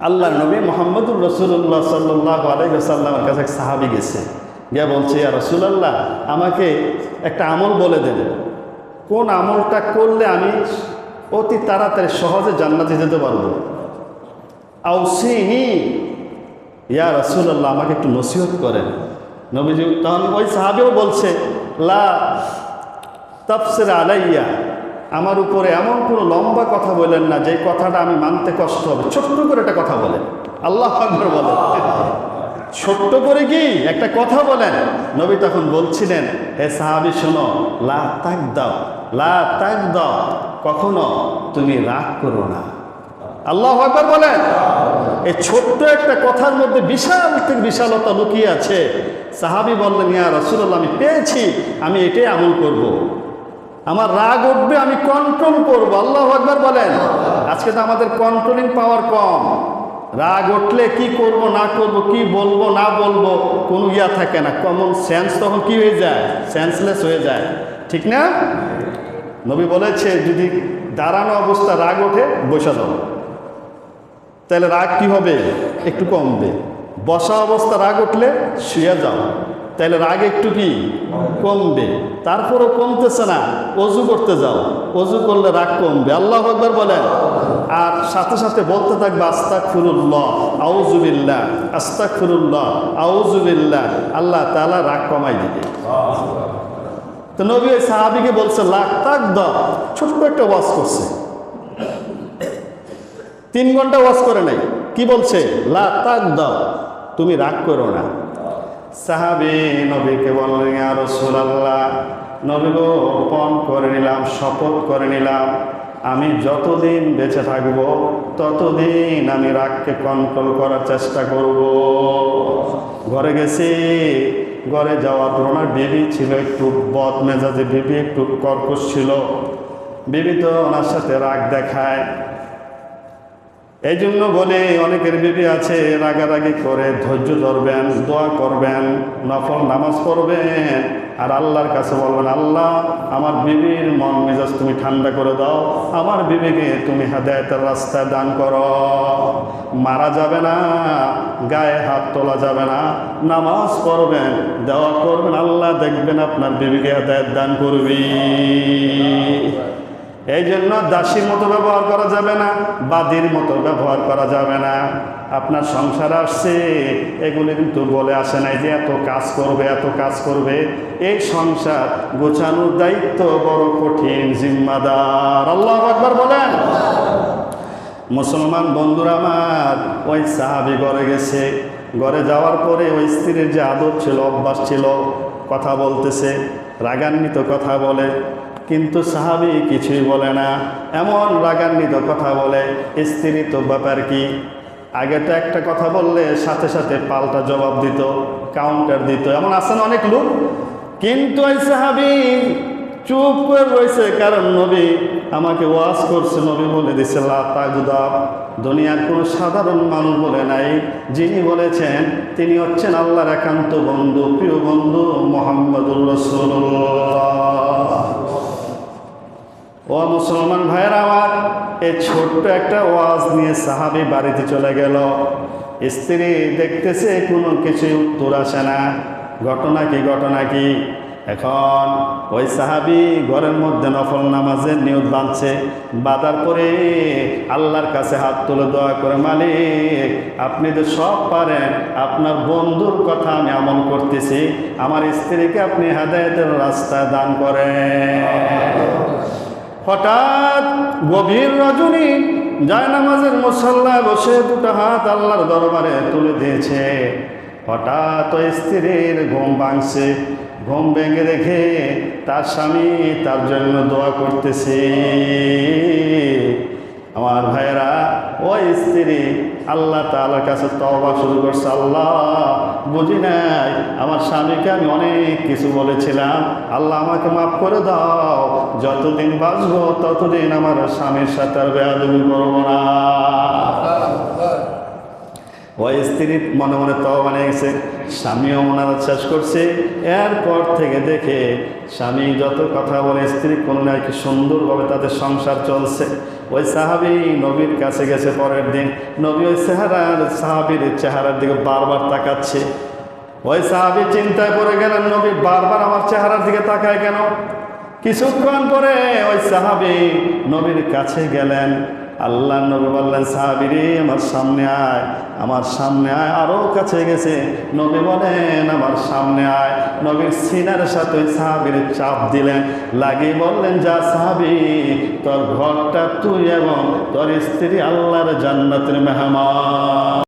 আল্লাহ নবী মোহাম্মদুর রসুল্লাহ সাল্লাহ আলাইসাল্লামের কাছে এক সাহাবি গেছে। গিয়া বলছে, ইয়া রসুলাল্লাহ, আমাকে একটা আমল বলে দেন। কোন আমলটা করলে আমি অতি তাড়াতাড়ি সহজে জান্নাতে যেতে পারব? আউসিনি ইয়া রসুলাল্লাহ, আমাকে একটু নসিহত করেন। নবীজি তখন ওই সাহাবেও বলছে, লা তাফসির আলাইয়া। আমার উপরে এমন কোনো লম্বা কথা বলেন না, যে কথাটা আমি মানতে কষ্ট হবে। ছোট্ট করে একটা কথা বলেন। আল্লাহ আকবর বলেন। ছোট্ট করে কি? একটা কথা বলেন। নবী তখন বলছিলেন, হে সাহাবি, শোনো, লা তাক দাও লা তাক দাও কখনো তুমি রাগ করো না। আল্লাহ আকবর বলেন। এই ছোট্ট একটা কথার মধ্যে বিশাল থেকে বিশালতা লুকিয়ে আছে। সাহাবি বললেন, ইয়া রসুল্লাহ আমি পেয়েছি, আমি এটাই আমল করব। আমার রাগ উঠবে, আমি কন্ট্রোল করব। আল্লাহ একবার বলেন। আজকে তো আমাদের কন্ট্রোলিং পাওয়ার কম। রাগ উঠলে কি করব, না করব, কি বলব, না বলব, কোনো ইয়া থাকে না। কমন সেন্স তখন কি হয়ে যায়? সেন্সলেস হয়ে যায়। ঠিক না? নবী বলেছে, যদি দাঁড়ানো অবস্থা রাগ ওঠে, বসে যাও। তাহলে রাগ কি হবে? একটু কমবে। বসা অবস্থা রাগ উঠলে শুয়ে যাও। তাহলে রাগ একটু কি? কমবে। তারপরও কমতেছে না। অজু করতে যাও। অজু করলে রাগ কমবে। আল্লাহ একবার বলেন। আর সাথে সাথে বলতে থাকবে আস্তাক ফুরুল্লাহ আউজুবিল্লাহ আস্তাক ফুরুল্লাহ আউজুবিল্লাহ আল্লাহ তালা রাগ কমাই দিবে। তো নবী সাহাবিকে বলছে, লাখ তাক দ ছোট্ট একটা ওয়াজ করছে। তিন ঘণ্টা ওয়াজ করে নাই। কি বলছে? লা তাক দাও। তুমি রাগ করো না। সাহাবি নবীকে বললেন আর রসুলাল্লাহ, নবী গো পণ করে নিলাম, শপথ করে নিলাম। আমি যতদিন বেঁচে থাকব, ততদিন আমি রাগকে কন্ট্রোল করার চেষ্টা করব। ঘরে গেছি, ঘরে যাওয়ার পর ওনার বেবি ছিল একটু বদ মেজাজে, বেবি একটু কর্কশ ছিল। বেবি তো ওনার সাথে রাগ দেখায়। এই জন্য বলে অনেকের বিবি আছে, রাগারাগি করে ধৈর্য ধরবেন, দোয়া করবেন, নফল নামাজ পড়বেন, আর আল্লাহর কাছে বলবেন, আল্লাহ, আমার বিবির মন মেজাজ তুমি ঠান্ডা করে দাও, আমার বিবিকে তুমি হেদায়তের রাস্তায় দান করো। মারা যাবে না, গায়ে হাত তোলা যাবে না, নামাজ পড়বেন দেওয়া করবেন, আল্লাহ দেখবেন আপনার বিবিকে হেদায়ত দান করবি। এই জন্য দাসীর মতো ব্যবহার করা যাবে না, বাদির মতো ব্যবহার করা যাবে না। আপনার সংসার আসছে, এগুলি কিন্তু বলে আসে নাই যে এত কাজ করবে, এত কাজ করবে। এই সংসার গোছানোর দায়িত্ব বড় কঠিন, জিম্মাদার। আল্লাহ একবার বলেন। মুসলমান বন্ধুরা আমার, ওই সাহাবি ঘরে গেছে। ঘরে যাওয়ার পরে ওই স্ত্রীর যে আদর ছিল, অভ্যাস ছিল, কথা বলতেছে, রাগান্বিত কথা বলে। কিন্তু সাহাবি কিছুই বলে না। এমন রাগান্বিত কথা বলে, স্ত্রী তো ব্যাপার কি? আগে তো একটা কথা বললে সাথে সাথে পাল্টা জবাব দিত কাউন্টার দিত। এমন আছেন অনেক লোক? কিন্তু ওই সাহাবি চুপ করে রয়েছে, কারণ নবী আমাকে ওয়াজ করছে, নবী বলে দিছে লাগুদাব দুনিয়ার কোনো সাধারণ মানুষ বলে নাই। যিনি বলেছেন, তিনি হচ্ছেন আল্লাহর একান্ত বন্ধু, প্রিয় বন্ধু মোহাম্মদুর রসুল্লাহ ও মুসলমান ভাইয়ের আমার, এই ছোট্ট একটা ওয়াজ নিয়ে সাহাবি বাড়িতে চলে গেল। স্ত্রী দেখতেছে কোনো কিছু উত্তর আসে না। ঘটনা কি ঘটনা কি? এখন ওই সাহাবি ঘরের মধ্যে নফল নামাজের নিয়ত বাঁধছে। বাঁধার পরে আল্লাহর কাছে হাত তুলে দোয়া করে, মালিক, আপনি তো সব পারেন। আপনার বন্ধুর কথা আমি আমল করতেছি। আমার স্ত্রীকে আপনি হেদায়তের রাস্তায় দান করেন। হঠাৎ গভীর রজনী নামাজের মুসল্লায় বসে দুটো হাত আল্লাহর দরবারে তুলে দিয়েছে। হঠাৎ স্ত্রীর ঘুম ভাঙছে। ঘুম ভেঙে দেখে তার স্বামী তার জন্য দোয়া করতেছে। আমার ভাইয়েরা ওই স্ত্রী আল্লাহ তালার কাছে তবা শুরু করছে। আল্লাহ বুঝি নাই আমার স্বামীকে আমি অনেক কিছু বলেছিলাম। আল্লাহ আমাকে মাফ করে দাও যতদিন বাঁচবো ততদিন আমার স্বামীর সাথে আর বেয়াদবি করব না। ওই স্ত্রী মনে মনে তো মানে গেছে। স্বামীও ওনারা শেষ করছে। এরপর থেকে দেখে স্বামী যত কথা বলে, স্ত্রী কোনো না কি সুন্দরভাবে তাদের সংসার চলছে। ওই সাহাবি নবীর কাছে গেছে পরের দিন। নবী ওই চেহারার, সাহাবির চেহারার দিকে বারবার তাকাচ্ছে। ওই সাহাবি চিন্তায় পড়ে গেলেন, নবী, বারবার আমার চেহারার দিকে তাকায় কেন? কিছুক্ষণ পরে ওই সাহাবি নবীর কাছে গেলেন। আল্লাহ নবী বললেন সাহাবিরে আমার সামনে আয়, আমার সামনে আয়। আরও কাছে গেছে, নবী বলেন, আমার সামনে আয়। নবীর সিনার সাথে সাহাবির চাপ দিলেন, লাগিয়ে বললেন, যা সাহাবি, তোর ঘরটা তুই এবং তোর স্ত্রী আল্লাহর জান্নাতের মেহমান।